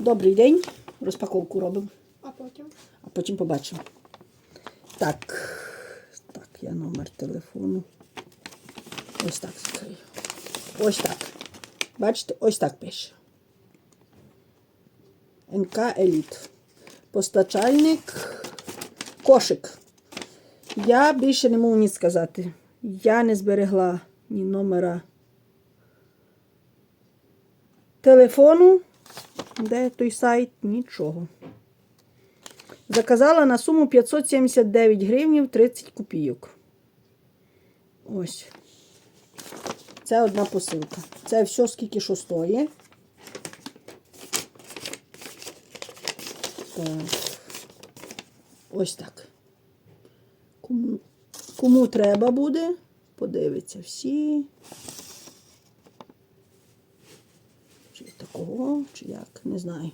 Добрий день. Розпаковку робимо, А потім. а потім побачимо. Так. Так, я номер телефону. Ось так закрию. Ось так. Бачите, ось так пише. НК Еліт. Постачальник. Кошик. Я більше не можу ні сказати. Я не зберегла ні номера телефону, де той сайт, нічого. Заказала на суму 579 гривнів 30 копійок. Ось. Це одна посилка. Це все скільки що стоїть. Так. Ось так. Кому, кому треба буде, подивиться всі. Чи такого, чи як, не знаю.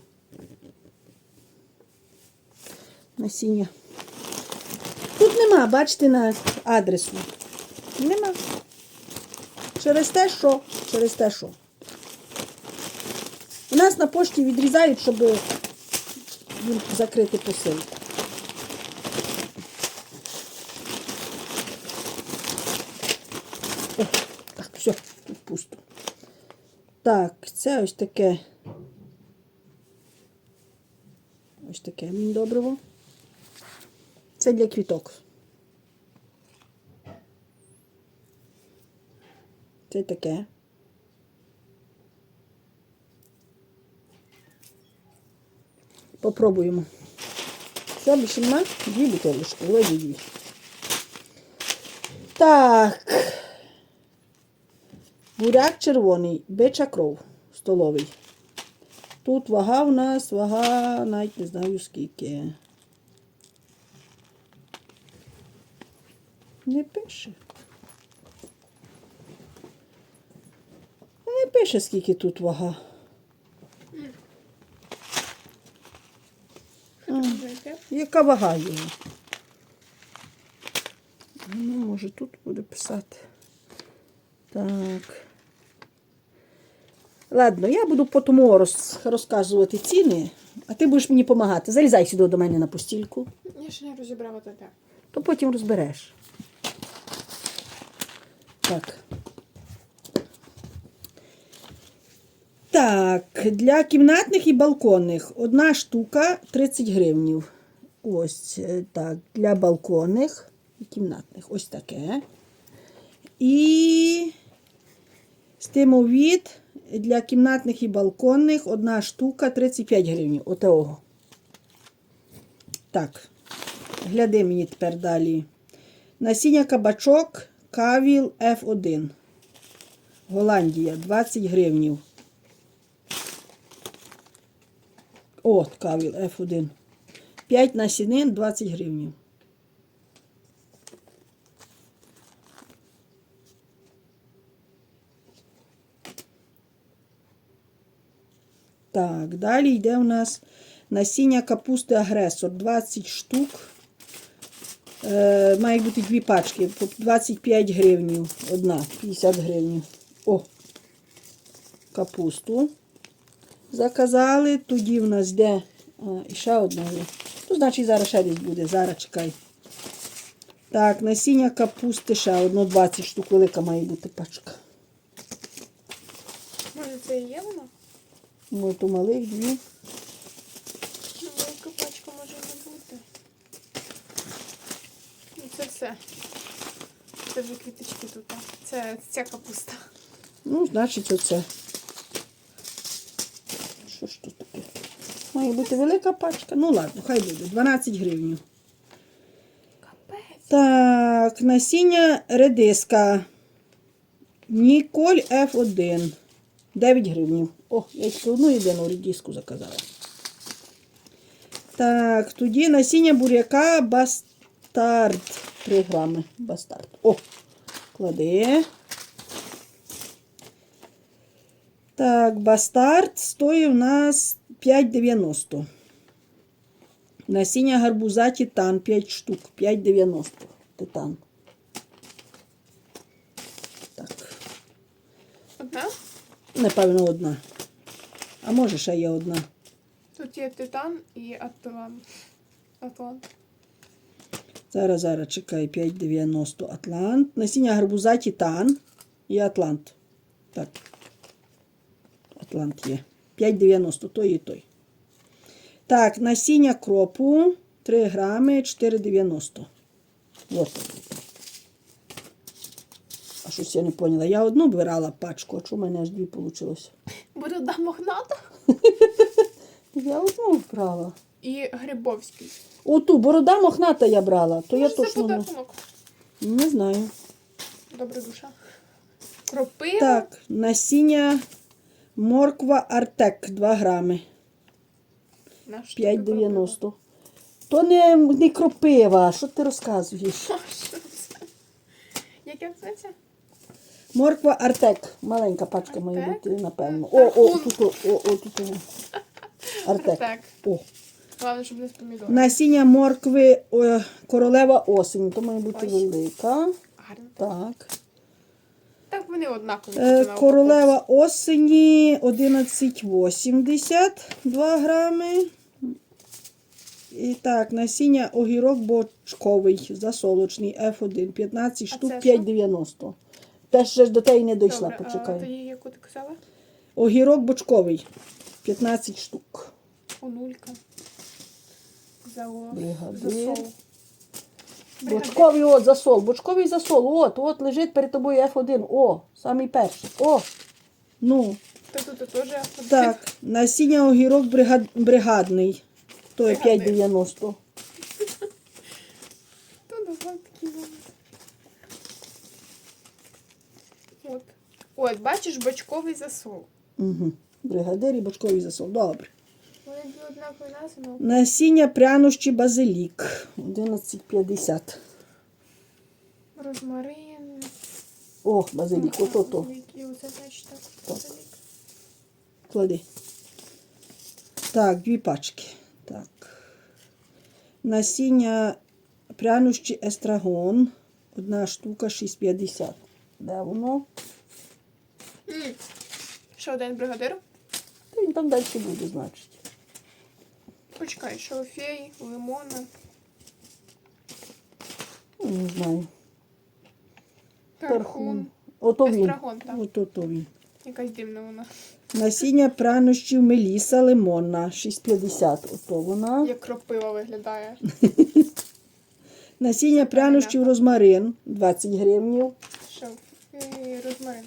Насіння. Тут нема, бачите, на адресу. Нема. Через те, що? Через те, що. У нас на пошті відрізають, щоб закрити посилку. О, так, все, тут пусто. Так, це ось таке. Таке добриво. Це для квіток. Це таке. Попробуємо. Все, більше нема? Дві бутилочки, ось дві. Так. Буряк червоний, бича кров столовий. Тут вага у нас, вага, навіть не знаю скільки. Не пише. Не пише, скільки тут вага. Яка вага його? Ну, може, тут буде писати. Так. Ладно, я буду по роз, розказувати ціни, а ти будеш мені допомагати. Залізай сюди до мене на постільку, Я ще не розібрала тебе. то потім розбереш. Так. Так, для кімнатних і балконних одна штука 30 гривнів. Ось е, так, для балконних і кімнатних. Ось таке. І стимовід для кімнатних і балконних одна штука 35 гривень. Отого. Так. Гляди мені тепер далі. Насіння кабачок Кавіл F1. Голландія 20 гривнів. О, Кавіл F1. 5 насінин 20 гривнів. Так, далі йде у нас насіння капусти агресор 20 штук. Е, має бути дві пачки, по 25 гривнів. Одна, 50 гривнів. О, капусту заказали. Тоді в нас йде а, ще одна. Ну, значить, зараз ще десь буде. Зараз чекай. Так, насіння капусти ще одно 20 штук. Велика має бути пачка. Може це і є воно? Може, то малих дві. Велика пачка може не бути. Ну це все. Це вже квіточки тут. Це ця капуста. Ну, значить, оце. Що ж тут таке? Має бути велика пачка. Ну ладно, хай буде. 12 гривень. Капець. Так, насіння редиска. Ніколь F1. 9 гривень. О, я тільки одну єдину редиску заказала. Так, тоді насіння буряка бастард. 3 грами. Бастард. О, клади. Так, бастард стоїть у нас 5,90. Насіння гарбуза титан 5 штук. 5,90. Титан. Так. Одна? Напевно, одна. А може ще є одна. Тут є титан і атлант. Атлант. Зараз, зараз, чекай, 5,90 Атлант. Насіння гарбуза Титан і Атлант. Так. Атлант є. 5,90 той і той. Так, насіння кропу 3 грами 4,90. От. А щось я не поняла. Я одну брала пачку, а чому в мене аж дві вийшло? Борода Мохната Я одну брала. і Грибовський. Оту, борода мохната я брала, то я Може, це точно не, подарунок. не знаю. Добра душа. Кропива. Так, насіння морква Артек 2 грами. Наш тобі 5,90. То не, не кропива, що ти розказуєш? А, що це? Як я називається? Морква Артек. Маленька пачка має Артек? бути, напевно. О, о, тут, о, о, о, тут. о. Артек. Так. О. Головне, щоб не з помідорів. Насіння моркви о, королева осінь. То має бути Ой. велика. Гарно. Так. Так вони однакові. Е, на Королева осені 11,80 2 грами. І так, насіння огірок бочковий, засолочний F1, 15 штук, це що? 5,90. Теж ще ж до теї не дійшла, Добре, а почекай. тоді яку ти казала? Огірок бочковий, 15 штук. Онулька. Бригадир. Засол. Бригадир. Бочковий от засол, бочковий засол, от, от лежить перед тобою F1. О, самий перший. О, ну. Та тут теж. Так, насіння огірок бригад... бригадний. То є Бригадний. 5,90. То давай такі вони. От. От, бачиш, бочковий засол. Угу. Бригадир і бочковий засол. Добре. Вони дві однакові назви, Насіння прянощі базилік. 11,50. розмарин. О, базилік, ото то. І оце. Так. базилік. Клади. Так, дві пачки. Так. Насіння прянощі естрагон. Одна штука 6,50. Де воно? Ще один бригадир. Та він там далі буде, значить. Почекай, шалфей, лимона. Ну, Не знаю. Тархун. Тархун. Ото він. Естрагон, так. Ото то він. Якась дивна вона. Насіння прянощів Меліса лимонна 6,50. Ото вона. Як кропива виглядає. Насіння прянощів розмарин 20 гривнів. Шалфей, розмарин.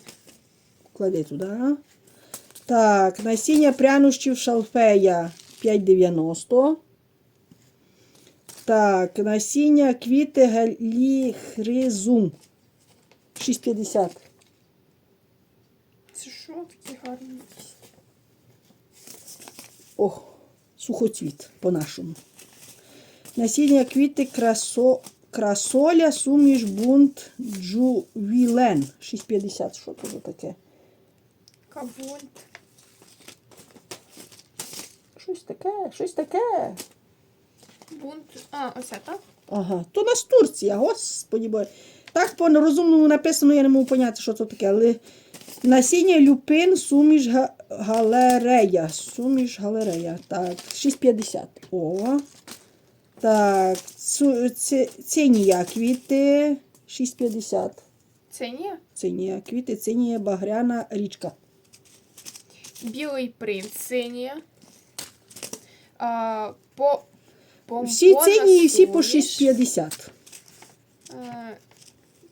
Клади туди. Так, насіння прянощів шалфея 5,90. Так, насіння квіти галіхризум 6,50. Це що такі гарні? якісь? О, сухоцвіт по-нашому. Насіння квіти красо, красоля, суміш, бунт, джувілен. 6,50. Що це таке? Кабольт. Щось таке, щось таке. Бунт. А, оце, так? Ага. То нас Турція, господі боже. Так по розумному написано, я не можу поняти, що це таке. Але насіння люпин, суміш га- галерея. Суміш галерея. Так, 6,50. О. Так, цу, цинія квіти 6,50. Це ні. Цинія квіти, цинія багряна річка. Білий принц синія. А, по, Всі помпона цинії, всі по суміш. 6,50. Е,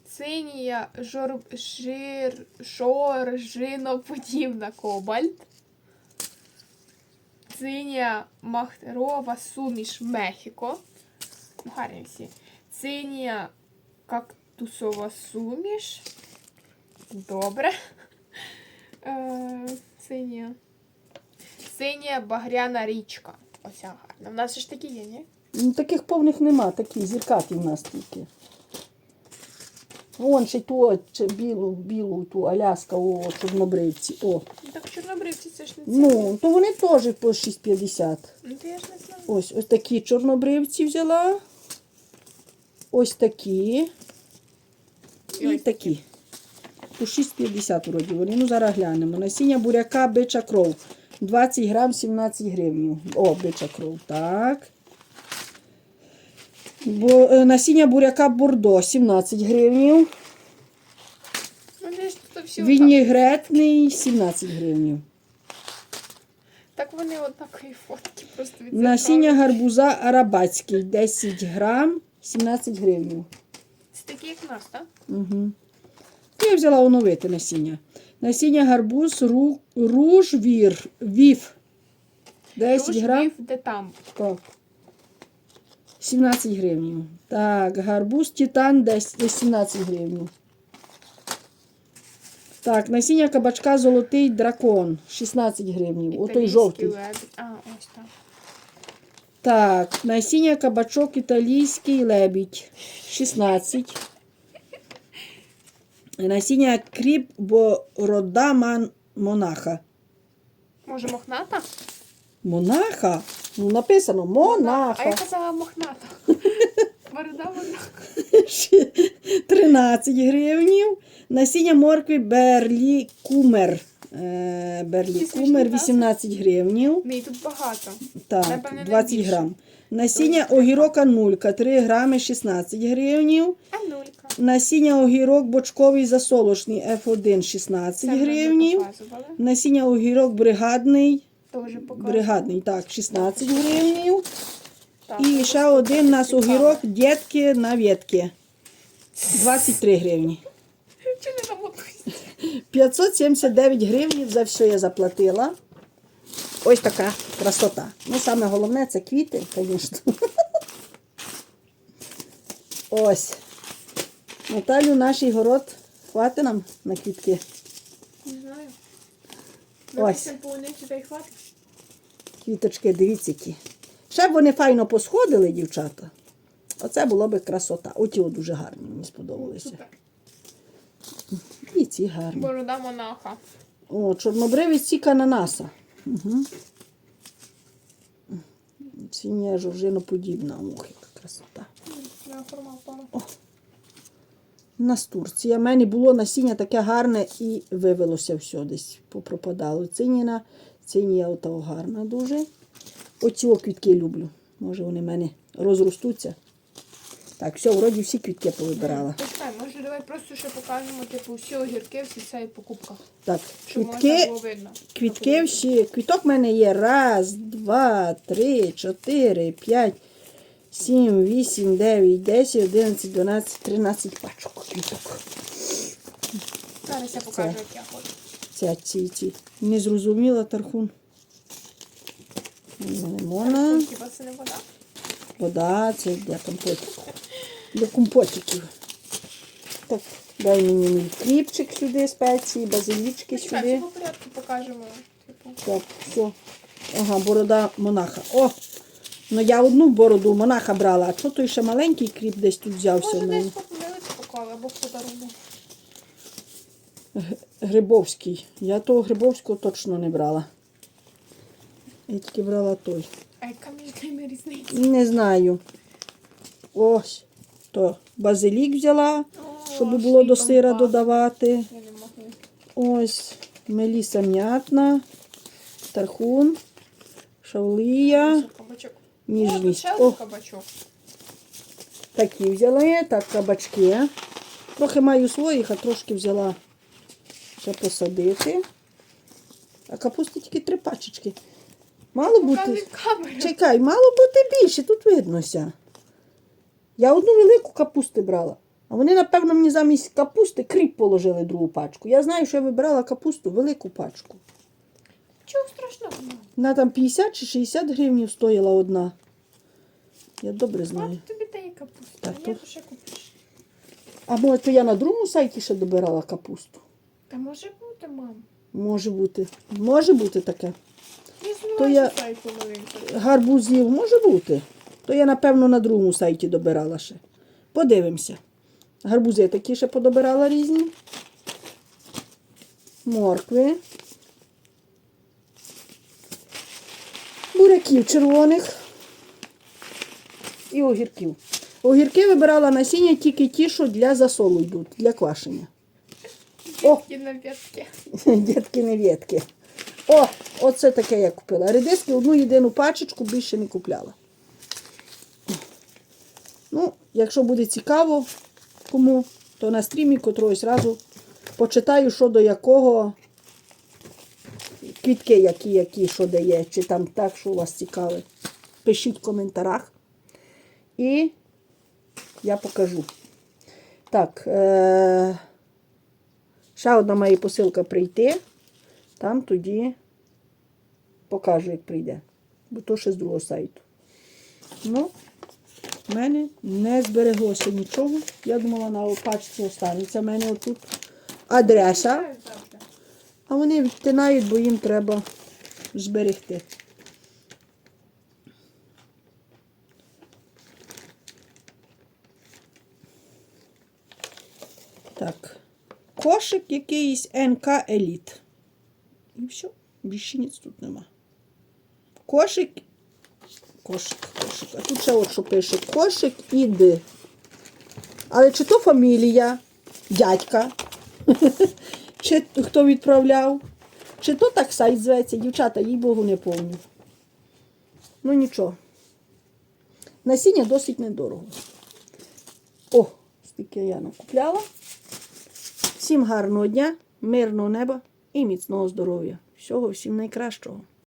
Цинія жор, жир, шоржиноподібна кобальт. Цинія махтерова суміш Мехіко. Ну, Гарні всі. Цинія кактусова суміш. Добре. Цинія. Цинія багряна річка. Оця гарна. У нас ж такі є, ні? Ну, таких повних нема, такі зіркаті в нас тільки. Вон ще ту чи білу, білу ту Аляска, о, чорнобривці. О. Ну, Так чорнобривці це ж не це. Ну, то вони теж по 6,50. Ну, то я ж не знаю. Ось ось такі чорнобривці взяла. Ось такі. І І ось такі. По 6,50 вроді вони. Ну, зараз глянемо. Насіння буряка бича кров. 20 грам 17 гривень. О, бича кров. Так. Бо, е, насіння буряка бордо 17 гривень. Ну. Вінігретний 17 гривень. Так вони однакові фотки просто від Насіння гарбуза арабатський 10 грам 17 гривень. Це такі, як нас, так? Угу. Я взяла оновити насіння. Насіння гарбуз ру, руж вір, вів. 10 Руж, грам. вів, де там. Так. 17 гривень. Так, гарбуз титан десь десь 17 гривень. Так, насіння кабачка золотий дракон 16 гривень. Отой Італійський жовтий. лебідь. А, ось так. Так, насіння кабачок італійський лебідь 16. Насіння кріп борода монаха. Може, мохната? Монаха? Ну, написано монаха. А я казала мохната. Борода монаха. 13 гривнів. Насіння моркви берлі кумер. Е, Берлі кумер 18 гривнів. Ні, тут багато. Так, 20 грам. Насіння огірока нулька 3 грами 16 гривнів. А. Насіння огірок бочковий засолочний F1 16 Це ми вже гривнів. показували. Насіння огірок бригадний. Бригадний, так, 16 гривнів. Так, І ще один у нас огірок дітки на ветки. 23 гривні. Чи не намотується? 579 гривень за все я заплатила. Ось така красота. Ну, саме головне це квіти, звісно. Ось. Наталю, наш город хватить нам на квітки. Не знаю. Ось. Квіточки, дивіться які. Ще б вони файно посходили, дівчата. Оце було б красота. Оті от дуже гарні, мені сподобалися. І ці гарні. Борода монаха. О, чорнобривець ціка ананаса. Угу. Синя жоржиноподібна. Ох, яка красота. На впала. У мене було насіння таке гарне і вивелося все десь, попропадало. Циніна, цинія ото гарна дуже. Оці квітки люблю. Може вони в мене розростуться. Так, все, вроді всі квітки повибирала. Почекай, може давай просто ще покажемо, типу, всі огірки, всі це і покупка. Так, Щоб можна квітки, було видно. Квітки всі. Квіток в мене є. Раз, два, три, чотири, п'ять, сім, вісім, дев'ять, десять, одинадцять, дванадцять, тринадцять пачок квіток. Зараз я покажу, як я хочу. Ця ці, ці. Не зрозуміла тархун. Лимона. Хіба це не вода? Вода, це для компотиків. Для компотиків. Так, дай мені мій кріпчик сюди, спеції, базилічки Почекай, сюди. все по порядку покажемо. Типу. Так, все. Ага, борода монаха. О! Ну я одну бороду монаха брала, а що той ще маленький кріп десь тут взявся в Може мене? десь поклали, або хто робив. Грибовський. Я того Грибовського точно не брала. Я тільки брала той. А яка між ними різниця? Не знаю. Ось. То базилік взяла, О, щоб було до свій сира компас. додавати. Я не можу. Ось. Меліса м'ятна, тархун, шавлія, Це кабачок. О, тут ще кабачок. Такі взяла, так, кабачки. Трохи маю своїх, а трошки взяла ще посадити. А капусти тільки три пачечки. Мало бути. Чекай, мало бути більше, тут виднося. Я одну велику капусти брала. А вони, напевно, мені замість капусти кріп положили другу пачку. Я знаю, що я вибирала капусту велику пачку. Чого страшного? Вона там 50 чи 60 гривень стоїла одна. Я добре знаю. От тобі та і капуста. Так, то- то ще купиш. А може, то я на другому сайті ще добирала капусту. Та може бути, мам. Може бути. Може бути таке. Я То я- що сайт помилився. Гарбузів може бути. То я, напевно, на другому сайті добирала ще. Подивимося. Гарбузи такі ще подобирала різні. Моркви. Буряків червоних. І огірків. Огірки вибирала насіння тільки ті, що для засолу йдуть, для квашення. О! Дітки на п'ятки. Дітки невєтки. О, оце таке я купила. Редиски одну єдину пачечку більше не купляла. Ну, якщо буде цікаво кому, то на стрімі котрогось разу почитаю, що до якого, квітки які, які, що дає, чи там так, що у вас цікаве. Пишіть в коментарях. І я покажу. Так, е- ще одна має посилка прийти. Там тоді покажу, як прийде. Бо то ще з другого сайту. Ну, в мене не збереглося нічого. Я думала, на пачці останеться. У мене отут адреса. А вони відтинають, бо їм треба зберегти. Так. Кошик якийсь НК Еліт. І все. Більше ніц тут нема. Кошик. Кошик, кошик. А тут ще от що пише. Кошик і Д. Але чи то фамілія дядька? Чи хто відправляв? Чи то так сайт зветься, дівчата, їй Богу, не повні. Ну нічого. Насіння досить недорого. О, скільки я накупляла. Всім гарного дня, мирного неба і міцного здоров'я. Всього всім найкращого.